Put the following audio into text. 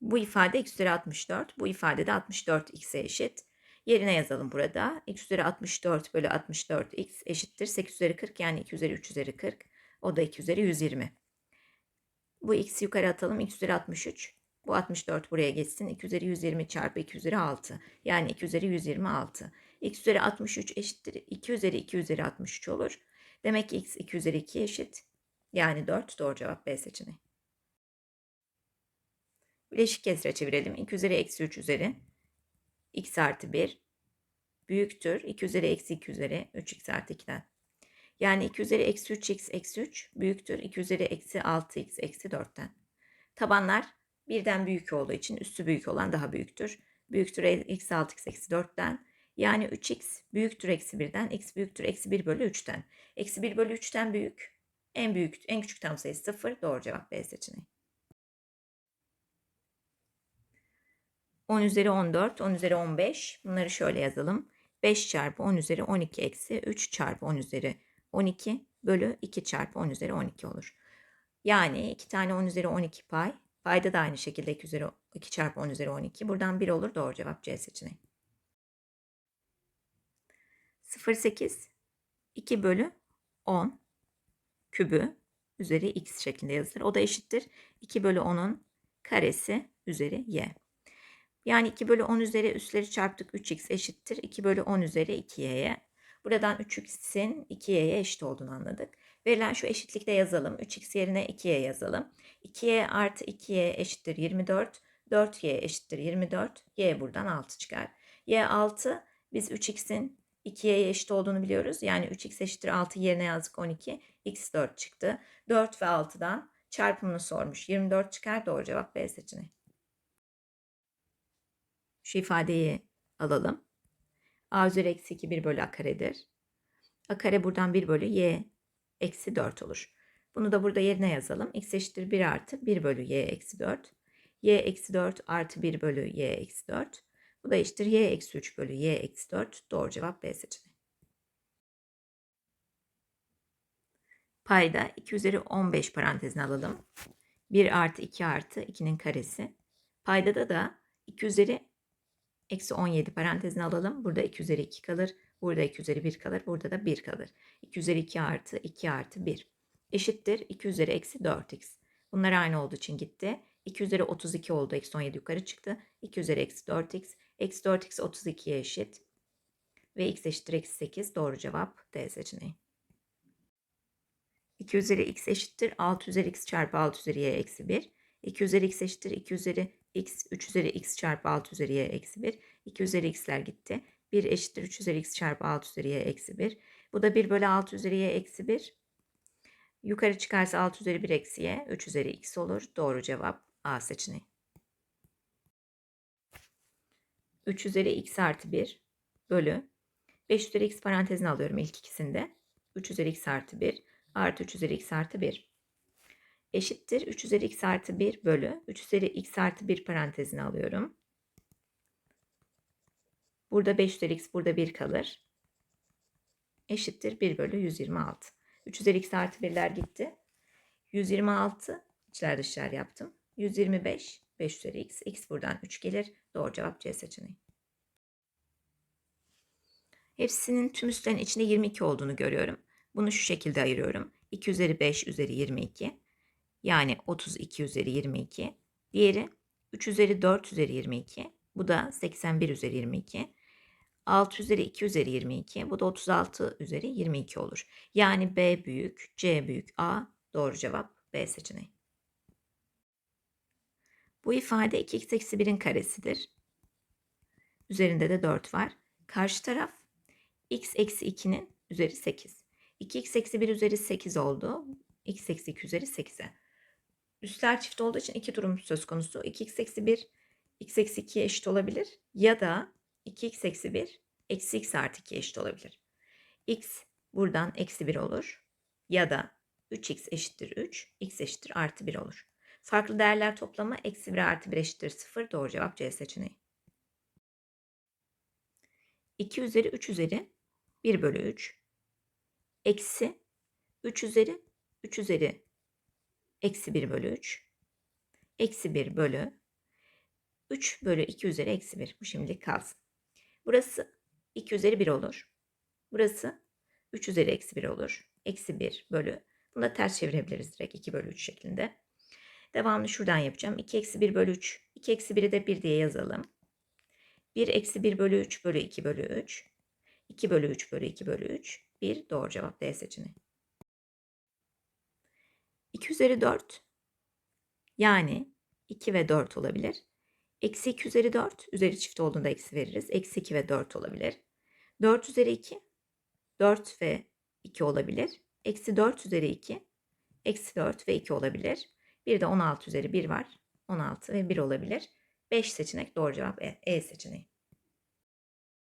Bu ifade x üzeri 64. Bu ifade de 64 x'e eşit. Yerine yazalım burada. x üzeri 64 bölü 64 x eşittir. 8 üzeri 40 yani 2 üzeri 3 üzeri 40. O da 2 üzeri 120. Bu x'i yukarı atalım. x üzeri 63. Bu 64 buraya geçsin. 2 üzeri 120 çarpı 2 üzeri 6. Yani 2 üzeri 126. x üzeri 63 eşittir. 2 üzeri 2 üzeri 63 olur. Demek ki x 2 üzeri 2 eşit. Yani 4 doğru cevap B seçeneği. Bileşik kesre çevirelim. 2 üzeri eksi 3 üzeri. x artı 1 büyüktür. 2 üzeri eksi 2 üzeri 3x artı 2'den. Yani 2 üzeri eksi 3x eksi 3 büyüktür. 2 üzeri eksi 6x eksi 4'ten. Tabanlar birden büyük olduğu için üstü büyük olan daha büyüktür. Büyüktür eksi 6x eksi 4'ten. Yani 3x büyüktür eksi 1'den. x büyüktür eksi 1 bölü 3'ten. Eksi 1 bölü 3'ten büyük. En büyük, en küçük tam sayısı 0. Doğru cevap B seçeneği. 10 üzeri 14, 10 üzeri 15. Bunları şöyle yazalım. 5 çarpı 10 üzeri 12 eksi 3 çarpı 10 üzeri 12 bölü 2 çarpı 10 üzeri 12 olur. Yani 2 tane 10 üzeri 12 pay. Payda da aynı şekilde 2, üzeri, 2 çarpı 10 üzeri 12. Buradan 1 olur. Doğru cevap C seçeneği. 0,8 2 bölü 10 kübü üzeri x şeklinde yazılır. O da eşittir. 2 bölü 10'un karesi üzeri y. Yani 2 bölü 10 üzeri üstleri çarptık 3x eşittir. 2 bölü 10 üzeri 2y'ye. Buradan 3x'in 2y'ye eşit olduğunu anladık. Verilen şu eşitlikte yazalım. 3x yerine 2y yazalım. 2y artı 2y eşittir 24. 4y eşittir 24. y buradan 6 çıkar. y 6 biz 3x'in 2y'ye eşit olduğunu biliyoruz. Yani 3x eşittir 6 yerine yazdık 12. x 4 çıktı. 4 ve 6'dan çarpımını sormuş. 24 çıkar. Doğru cevap B seçeneği. Şu ifadeyi alalım. a üzeri eksi 2 1 bölü a karedir. a kare buradan 1 bölü y eksi 4 olur. Bunu da burada yerine yazalım. x eşittir 1 artı 1 bölü y eksi 4. y eksi 4 artı 1 bölü y eksi 4. Bu da eşittir y eksi 3 bölü y eksi 4. Doğru cevap B seçeneği. Payda 2 üzeri 15 parantezine alalım. 1 artı 2 artı 2'nin karesi. Paydada da 2 üzeri eksi 17 parantezine alalım. Burada 2 üzeri 2 kalır. Burada 2 üzeri 1 kalır. Burada da 1 kalır. 2 üzeri 2 artı 2 artı 1. Eşittir 2 üzeri eksi 4x. Bunlar aynı olduğu için gitti. 2 üzeri 32 oldu. Eksi 17 yukarı çıktı. 2 üzeri eksi 4x. Eksi 4x 32'ye eşit. Ve x eşittir eksi 8. Doğru cevap D seçeneği. 2 üzeri x eşittir 6 üzeri x çarpı 6 üzeri y eksi 1. 2 üzeri x eşittir 2 üzeri x 3 üzeri x çarpı 6 üzeri y eksi 1. 2 üzeri x'ler gitti. 1 eşittir 3 üzeri x çarpı 6 üzeri y eksi 1. Bu da 1 bölü 6 üzeri y eksi 1. Yukarı çıkarsa 6 üzeri 1 eksi y 3 üzeri x olur. Doğru cevap A seçeneği. 3 üzeri x artı 1 bölü 5 üzeri x parantezine alıyorum ilk ikisinde. 3 üzeri x artı 1 artı 3 üzeri x artı 1 eşittir 3 üzeri x artı 1 bölü 3 üzeri x artı 1 parantezine alıyorum. Burada 5 üzeri x burada 1 kalır. Eşittir 1 bölü 126. 3 üzeri x artı 1'ler gitti. 126 içler dışlar yaptım. 125 5 üzeri x. x buradan 3 gelir. Doğru cevap C seçeneği. Hepsinin tüm üstlerin içinde 22 olduğunu görüyorum. Bunu şu şekilde ayırıyorum. 2 üzeri 5 üzeri 22. Yani 32 üzeri 22. Diğeri 3 üzeri 4 üzeri 22. Bu da 81 üzeri 22. 6 üzeri 2 üzeri 22. Bu da 36 üzeri 22 olur. Yani B büyük, C büyük, A doğru cevap B seçeneği. Bu ifade 2x eksi 1'in karesidir. Üzerinde de 4 var. Karşı taraf x eksi 2'nin üzeri 8. 2x eksi 1 üzeri 8 oldu. x eksi 2 üzeri 8'e. Üstler çift olduğu için iki durum söz konusu. 2x eksi 1 x eksi 2'ye eşit olabilir. Ya da 2x eksi 1 eksi x artı 2 eşit olabilir. x buradan eksi 1 olur. Ya da 3x eşittir 3, x eşittir artı 1 olur. Farklı değerler toplamı eksi 1 artı 1 eşittir 0. Doğru cevap C seçeneği. 2 üzeri 3 üzeri 1 bölü 3 eksi 3 üzeri 3 üzeri eksi 1 bölü 3 eksi 1 bölü 3 bölü 2 üzeri eksi 1. Bu şimdilik kalsın. Burası 2 üzeri 1 olur. Burası 3 üzeri eksi 1 olur. Eksi 1 bölü. Bunu da ters çevirebiliriz direkt 2 bölü 3 şeklinde. Devamını şuradan yapacağım. 2 eksi 1 bölü 3. 2 eksi 1'i de 1 diye yazalım. 1 eksi 1 bölü 3 bölü 2 bölü 3. 2 bölü 3 bölü 2 bölü 3. 1 doğru cevap D seçeneği. 2 üzeri 4 yani 2 ve 4 olabilir. Eksi 2 üzeri 4 üzeri çift olduğunda eksi veririz. Eksi 2 ve 4 olabilir. 4 üzeri 2 4 ve 2 olabilir. Eksi 4 üzeri 2 eksi 4 ve 2 olabilir. Bir de 16 üzeri 1 var. 16 ve 1 olabilir. 5 seçenek doğru cevap E, e seçeneği.